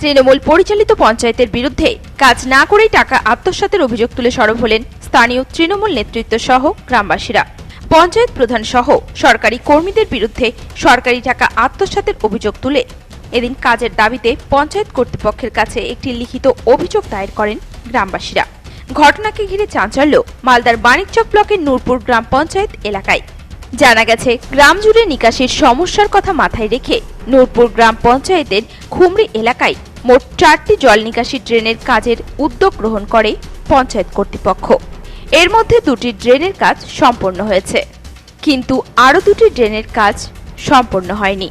তৃণমূল পরিচালিত পঞ্চায়েতের বিরুদ্ধে কাজ না করেই টাকা আত্মসাতের অভিযোগ তুলে সরব হলেন স্থানীয় তৃণমূল নেতৃত্ব সহ গ্রামবাসীরা। পঞ্চায়েত প্রধান সহ সরকারি কর্মীদের বিরুদ্ধে সরকারি টাকা আত্মসাতের অভিযোগ তুলে এদিন কাজের দাবিতে পঞ্চায়েত কর্তৃপক্ষের কাছে একটি লিখিত অভিযোগ দায়ের করেন গ্রামবাসীরা। ঘটনাকে ঘিরে চাঞ্চল্য মালদার বাণিজ্যক ব্লকের নূরপুর গ্রাম পঞ্চায়েত এলাকায়। জানা গেছে, গ্রাম জুড়ে নিকাশির সমস্যার কথা মাথায় রেখে নূরপুর গ্রাম পঞ্চায়েতের খুমরি এলাকায় মোট চারটি জল নিকাশি ড্রেনের কাজের উদ্যোগ গ্রহণ করে পঞ্চায়েত কর্তৃপক্ষ। এর মধ্যে দুটি ড্রেনের কাজ সম্পন্ন হয়েছে, কিন্তু আরও দুটি ড্রেনের কাজ সম্পন্ন হয়নি।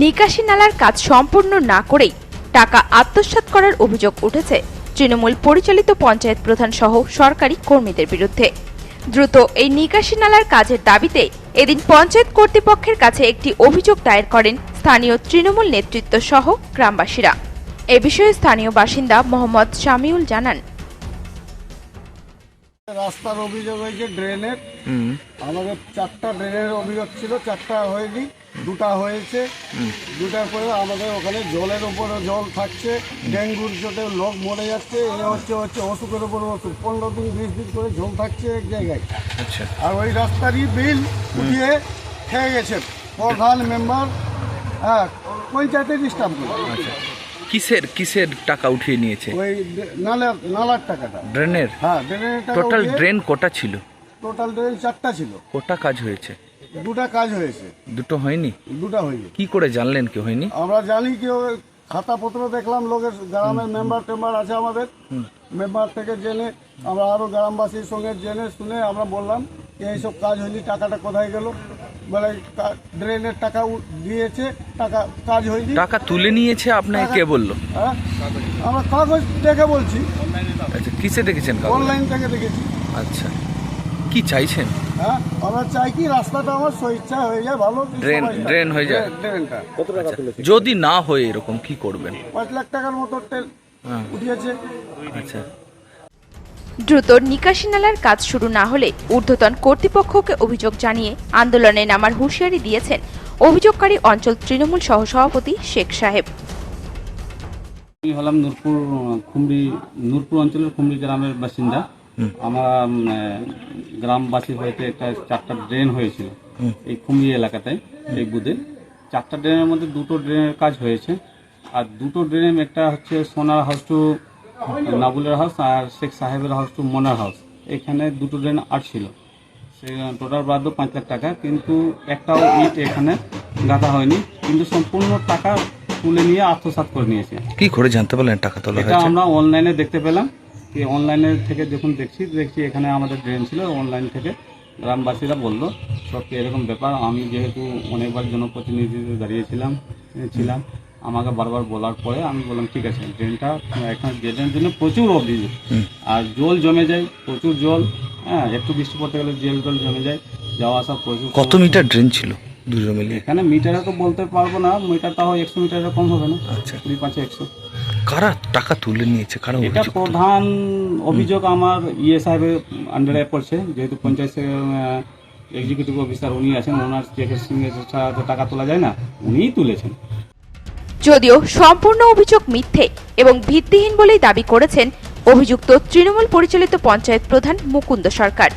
নিকাশি নালার কাজ সম্পূর্ণ না করেই টাকা আত্মসাৎ করার অভিযোগ উঠেছে তৃণমূল পরিচালিত পঞ্চায়েত প্রধান সহ সরকারি কর্মীদের বিরুদ্ধে। দ্রুত এই নিকাশি নালার কাজের দাবিতে এদিন পঞ্চায়েত কর্তৃপক্ষের কাছে একটি অভিযোগ দায়ের করেন স্থানীয় তৃণমূল নেতৃত্ব সহ গ্রামবাসীরা। এ বিষয়ে স্থানীয় বাসিন্দা মোহাম্মদ শামিউল জানান। রাস্তার অভিযোগ হয়েছে ড্রেনের। আমাদের চারটা ড্রেনের অভিযোগ ছিল চারটা হয়নি দুটা হয়েছে। দুটার পরে আমাদের ওখানে জলের উপরে জল থাকছে ডেঙ্গুর চোটে লোক মরে যাচ্ছে এ হচ্ছে হচ্ছে অসুখের উপরে অসুখ। পনেরো দিন বিশ দিন করে জল থাকছে এক জায়গায়। আচ্ছা। আর ওই রাস্তারই বিল উঠিয়ে খেয়ে গেছে। প্রধান মেম্বার হ্যাঁ পঞ্চায়েতের স্টাফগুলো আচ্ছা। কিসের কিসের টাকা উঠিয়ে নিয়েছে? ওই নালার নালার টাকাটা। ড্রেনের? হ্যাঁ ড্রেনের টাকা টোটাল ড্রেন কোটা ছিল? টোটাল ড্রেন চারটা ছিল। কোটা কাজ হয়েছে? দুটা কাজ হয়েছে। দুটো হয়নি? দুটা হয়নি। কি করে জানলেন কি হয়নি? আমরা জানি কি ওই খাতাপত্র দেখলাম লোকের গ্রামের মেম্বার টেম্বার আছে আমাদের। মেম্বার থেকে জেনে আমরা আরও গ্রামবাসীর সঙ্গে জেনে শুনে আমরা বললাম যে এইসব কাজ হয়নি টাকাটা কোথায় গেল? বলে ড্রেনের টাকা দিয়েছে টাকা কাজ হয়নি। টাকা তুলে নিয়েছে আপনাকে কে বলল? হ্যাঁ? আমরা কাগজ দেখে বলছি। আচ্ছা কিসে দেখেছেন অনলাইন থেকে দেখেছি। আচ্ছা কি চাইছেন? হ্যাঁ আমরা চাই কি রাস্তাটা আমার স্বেচ্ছা হয়ে যায় ভালো ড্রেন- ড্রেন হয়ে যায়। আচ্ছা, যদি না হয় এরকম কি করবেন? পাঁচ লাখ টাকার মতো তেল হ্যাঁ। উঠিয়েছে। আচ্ছা দ্রুত নিকাশি নালার কাজ শুরু না হলে ঊর্ধ্বতন কর্তৃপক্ষকে অভিযোগ জানিয়ে আন্দোলনে নামার হুঁশিয়ারি দিয়েছেন অভিযোগকারী অঞ্চল তৃণমূল সহসভাপতি শেখ সাহেব। আমি হলাম নূরপুর খুমরি নূরপুর অঞ্চলের খুমরি গ্রামের বাসিন্দা। আমরা গ্রামবাসী হয়েতে একটা চারটা ড্রেন হয়েছিল এই খুমরি এলাকাটায় এই বুধে। চারটা ড্রেনের মধ্যে দুটো ড্রেনের কাজ হয়েছে। আর দুটো ড্রেনের একটা হচ্ছে সোনার হাউস টু নাবুলের হাউস আর শেখ সাহেবের হাউস টু মনার হাউস এখানে দুটো ড্রেন আট ছিল। সে টোটাল বাদ পাঁচ লাখ টাকা কিন্তু একটাও ইট এখানে গাঁথা হয়নি। কিন্তু সম্পূর্ণ টাকা তুলে নিয়ে আত্মসাৎ করে নিয়েছে। কি করে জানতে পারলেন টাকা তোলা এটা আমরা অনলাইনে দেখতে পেলাম। কি অনলাইনের থেকে যখন দেখছি দেখছি এখানে আমাদের ড্রেন ছিল। অনলাইন থেকে গ্রামবাসীরা বলল সব এরকম ব্যাপার? আমি যেহেতু অনেকবার জনপ্রতিনিধিতে দাঁড়িয়েছিলাম ছিলাম। আমাকে বারবার বলার পরে আমি বললাম ঠিক আছে ড্রেনটা এখানে ড্রেনের জন্য প্রচুর অভিযোগ আর জল জমে যায় প্রচুর জল হ্যাঁ একটু বৃষ্টি পড়তে গেলে জল জল জমে যায় যাওয়া আসা প্রচুর কত মিটার ড্রেন ছিল দুজন মিলিয়ে এখানে মিটারে তো বলতে পারব না মিটার তাও একশো মিটারের কম হবে না। আচ্ছা। কুড়ি পাঁচে একশো। কারা টাকা তুলে নিয়েছে? কারা এটা প্রধান অভিযোগ আমার ইয়ে সাহেবের আন্ডারে পড়ছে যেহেতু পঞ্চায়েত এক্সিকিউটিভ অফিসার উনি আছেন ওনার চেকের সঙ্গে টাকা তোলা যায় না উনিই তুলেছেন। যদিও সম্পূর্ণ অভিযোগ মিথ্যে এবং ভিত্তিহীন বলেই দাবি করেছেন অভিযুক্ত তৃণমূল পরিচালিত পঞ্চায়েত প্রধান মুকুন্দ সরকার।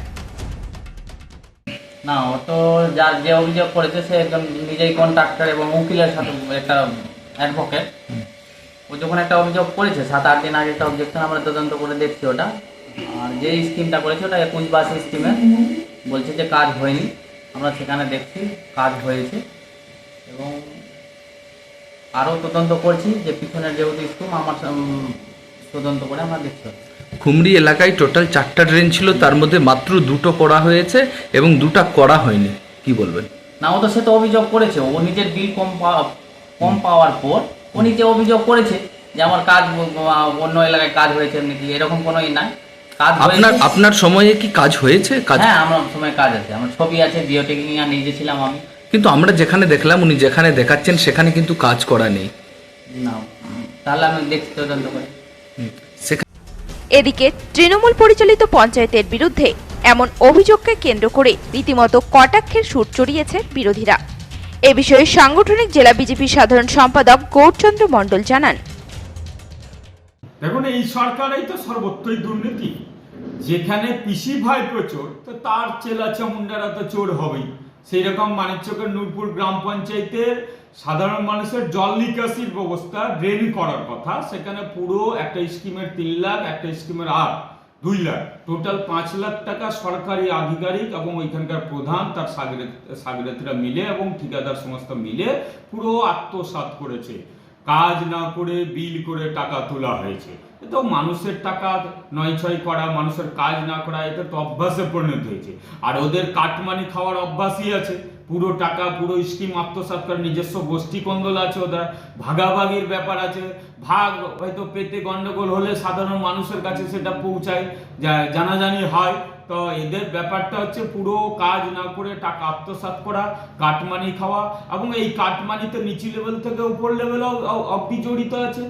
না ও তো যার যে অভিযোগ করেছে সে একজন নিজেই কন্ট্রাক্টর এবং উকিলের সাথে একটা অ্যাডভোকেট ও যখন একটা অভিযোগ করেছে সাত আট দিন আগে একটা অবজেকশন আমরা তদন্ত করে দেখছি ওটা। আর যে স্কিমটা করেছে ওটা একুশ বাস স্কিমে বলছে যে কাজ হয়নি আমরা সেখানে দেখছি কাজ হয়েছে। এবং আরও তদন্ত করছি যে পিছনের যেহেতু স্কিম আমার তদন্ত করে আমরা দেখছি। খুমরি এলাকায় টোটাল চারটা ড্রেন ছিল তার মধ্যে মাত্র দুটো করা হয়েছে এবং দুটা করা হয়নি। কি বলবেন? না ও তো সে তো অভিযোগ করেছে ও নিজের বিল কম পাওয়া কম পাওয়ার পর ও নিজে অভিযোগ করেছে যে আমার কাজ অন্য এলাকায় কাজ হয়েছে নাকি এরকম কোনো ই নাই। কাজ আপনার আপনার সময়ে কি কাজ হয়েছে? কাজ হ্যাঁ আমার সময় কাজ আছে। আমার ছবি আছে জিও টেকনিক নিয়ে গেছিলাম আমি। কিন্তু আমরা যেখানে দেখলাম উনি যেখানে দেখাচ্ছেন সেখানে কিন্তু কাজ করা নেই। না তাহলে আমি দেখছি তদন্ত করে। এদিকে তৃণমূল পরিচালিত পঞ্চায়েতের বিরুদ্ধে এমন অভিযোগকে কেন্দ্র করে রীতিমতো কটাক্ষের সুর চড়িয়েছে বিরোধীরা। এ বিষয়ে সাংগঠনিক জেলা বিজেপি সাধারণ সম্পাদক গৌরচন্দ্র মণ্ডল জানান। দেখুন এই সরকারেই তো সর্বত্রই দুর্নীতি। যেখানে পিসি ভাই প্রচুর তো তার চেলা চামুন্ডারা তো চোর হবেই। সেই রকম মানিকচকের নূরপুর গ্রাম পঞ্চায়েতের সাধারণ মানুষের জল নিকাশির ব্যবস্থা ড্রেন করার কথা। সেখানে পুরো একটা স্কিমের তিন লাখ, একটা স্কিমের আট, দুই লাখ। টোটাল পাঁচ লাখ টাকা সরকারি আধিকারিক এবং ওইখানকার প্রধান তার সাগরেতরা মিলে এবং ঠিকাদার সমস্ত মিলে পুরো আত্মসাৎ করেছে। কাজ না করে বিল করে টাকা তোলা হয়েছে। তো মানুষের টাকা নয় ছয় করা, মানুষের কাজ না করা এটা তো অভ্যাসে পরিণত হয়েছে। আর ওদের কাটমানি খাওয়ার অভ্যাসই আছে। পুরো টাকা, পুরো স্কিম আত্মসাৎ করে নিজস্ব গোষ্ঠী কন্দল আছে ওদের। ভাগাভাগির ব্যাপার আছে। ভাগ হয়তো পেতে গন্ডগোল হলে সাধারণ মানুষের কাছে সেটা পৌঁছায়। জানাজানি হয়। তো এদের ব্যাপারটা হচ্ছে পুরো কাজ না করে টাকা আত্মসাৎ করা, কাটমানি খাওয়া এবং এই কাটমানিতে নিচু লেভেল থেকে উপর লেভেল অব্দি জড়িত আছে।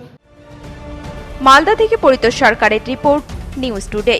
মালদা থেকে পরিতোষ সরকারের রিপোর্ট নিউজ টুডে।